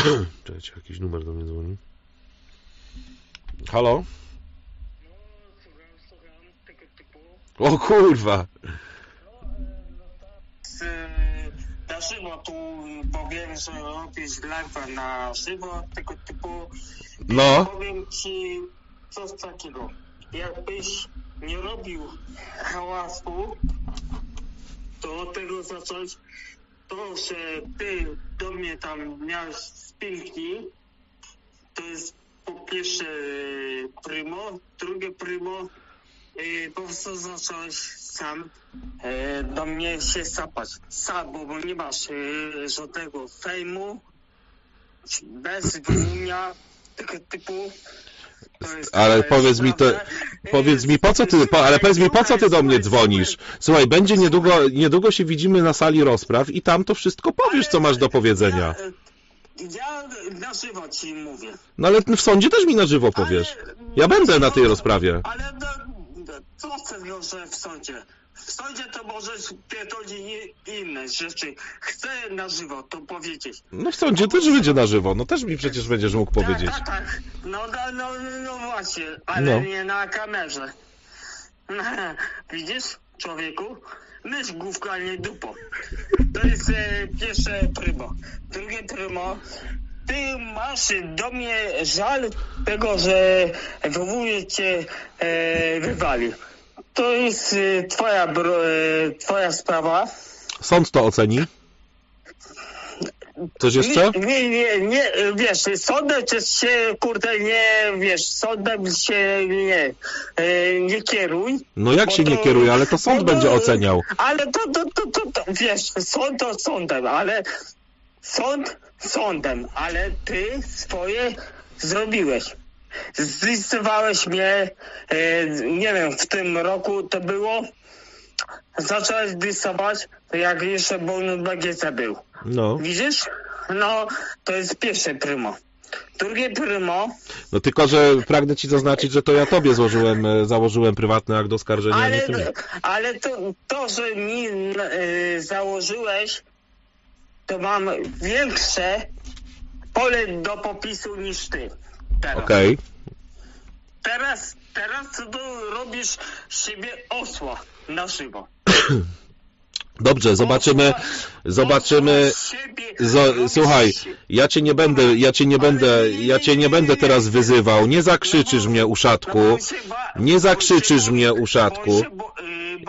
Czekajcie, jakiś numer do mnie dzwoni. Halo? No, słucham, słucham tego typu. O kurwa! Na żywo tu powiem, że robisz live'a na żywo tego typu. No. Powiem ci coś takiego. Jakbyś nie robił hałasu, to od tego zacząć to, że ty do mnie tam miałeś spinki, to jest po pierwsze e, primo, drugie primo, e, po prostu zacząłeś sam e, do mnie się sapać. Sam, bo nie masz e, żadnego fejmu, bez wymienia tego typu. Ale e, powiedz mi to. E, powiedz mi po co ty, po, ale powiedz mi po co ty do mnie dzwonisz? Słuchaj, będzie niedługo, niedługo się widzimy na sali rozpraw i tam to wszystko powiesz, co masz do powiedzenia. Ja, ja na żywo ci mówię. No ale w sądzie też mi na żywo powiesz. Ja będę na tej rozprawie. Ale no, no, co z tego, że w sądzie? W sądzie to możesz pierdolić inne rzeczy. Chcę na żywo to powiedzieć. No w sądzie też będzie na żywo, no też mi przecież będziesz mógł powiedzieć. Tak, tak, tak. No, no, no, no właśnie, ale No. nie na kamerze. Widzisz, człowieku? Mysz główka, a nie dupo. To jest e, pierwsze prymo. Drugie prymo. Ty masz do mnie żal tego, że wywołuje cię e, wywali. To jest e, twoja, bro, e, twoja sprawa. Sąd to oceni. Coś jeszcze? Nie, nie, nie, wiesz, sądem się, kurde, nie, wiesz, sądem się nie, e, nie kieruj. No jak się nie to- kieruje, ale to sąd bo będzie oceniał. Ale to, to, to, to, to, wiesz, sąd to sądem, ale sąd sądem, ale ty swoje zrobiłeś. Zlistowałeś mnie, e, nie wiem, w tym roku to było, zacząłeś listować, jak jeszcze bonus BGC był. No. Widzisz? No, to jest pierwsze prymo. Drugie prymo, No tylko, że pragnę ci zaznaczyć, że to ja tobie złożyłem, e, założyłem prywatny akt oskarżenia, ale, ale to, to, że mi y, założyłeś, to mam większe pole do popisu niż ty. Teraz. Okej. Teraz, teraz to robisz z siebie osła na żywo. Dobrze, zobaczymy, zobaczymy. Z słuchaj, ja cię nie będę, ja cię nie będę, ja cię nie będę teraz wyzywał. Nie zakrzyczysz mnie, uszatku. Nie zakrzyczysz mnie, uszatku.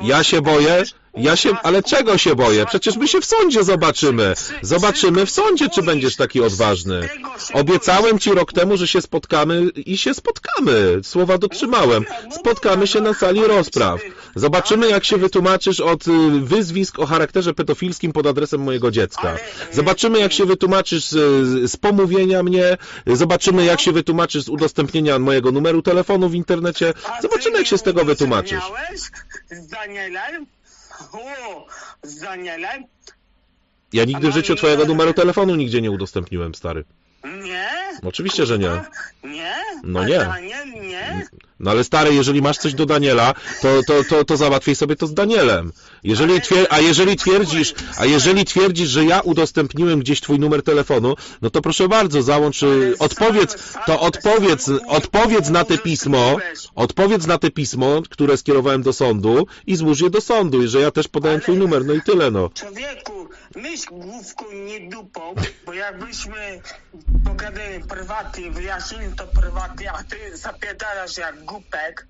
Ja się boję, ja się, ale czego się boję? Przecież my się w sądzie zobaczymy. Zobaczymy w sądzie, czy będziesz taki odważny. Obiecałem ci rok temu, że się spotkamy i się spotkamy. Słowa dotrzymałem. Spotkamy się na sali rozpraw. Zobaczymy, jak się wytłumaczysz od y, wyzwisk o charakterze pedofilskim pod adresem mojego dziecka. Zobaczymy, jak się wytłumaczysz z, z pomówienia mnie. Zobaczymy, jak się wytłumaczysz z udostępnienia mojego numeru telefonu w internecie. Zobaczymy, jak się z tego wytłumaczysz. Z Danielem? O, z Danielem? Ja nigdy w życiu twojego numeru telefonu nigdzie nie udostępniłem, stary. Nie? Oczywiście, że nie. Nie? No nie. Daniel nie? No ale stary, jeżeli masz coś do Daniela, to, to, to, to załatwiej sobie to z Danielem. Jeżeli twier a jeżeli twierdzisz, a jeżeli twierdzisz, że ja udostępniłem gdzieś twój numer telefonu, no to proszę bardzo, załącz, y, odpowiedz, to odpowiedz, odpowiedz na te pismo, odpowiedz na te pismo, które skierowałem do sądu i złóż je do sądu, i że ja też podałem twój numer, no i tyle, no. Człowieku, myśl główką, nie dupą, bo jakbyśmy pogadali prywatnie, wyjaśnili to prywatnie, a ty zapierdalasz jak głupek,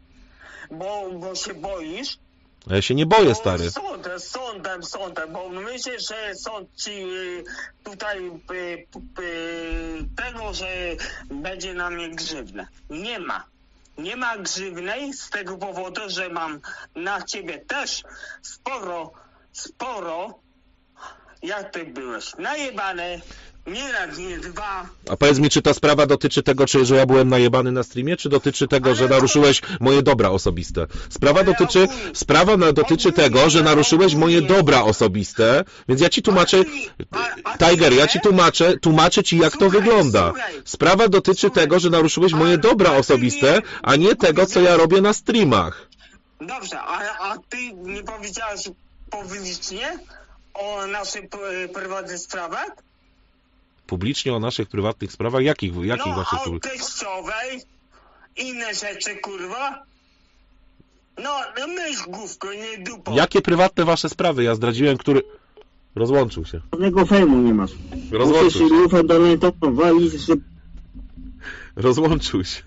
bo, bo się boisz, A ja się nie boję, stary. Sądem, sądem, sądem, bo myślę, że sąd ci y, tutaj y, y, tego, że będzie na mnie grzywne. Nie ma. Nie ma grzywnej z tego powodu, że mam na ciebie też sporo, sporo, jak ty byłeś, najebane, nie raz, nie dwa. A powiedz mi, czy ta sprawa dotyczy tego, czy, że ja byłem najebany na streamie, czy dotyczy tego, że naruszyłeś moje dobra osobiste? Sprawa Ale dotyczy, ogólnie- sprawa na, dotyczy ogólnie, tego, że naruszyłeś moje ogólnie. dobra osobiste, więc ja ci tłumaczę, A- a ty Tiger, ja ci tłumaczę, tłumaczę ci, jak to Słuchaj, wygląda. słuchaj. Sprawa dotyczy Słuchaj. tego, że naruszyłeś moje dobra ty osobiste, nie- a nie tego, co ja robię na streamach. Dobrze, a, a ty nie powiedziałeś publicznie o naszej p- prywatnej sprawach? Publicznie o naszych prywatnych sprawach? Jakich, jakich no, waszych prywatnych? teściowej, inne rzeczy, kurwa. No, no myśl główko, nie dupo. Jakie prywatne wasze sprawy? Ja zdradziłem, który... Rozłączył się. Żadnego fejmu nie masz. Rozłączył Musisz się. żeby Rozłączył się.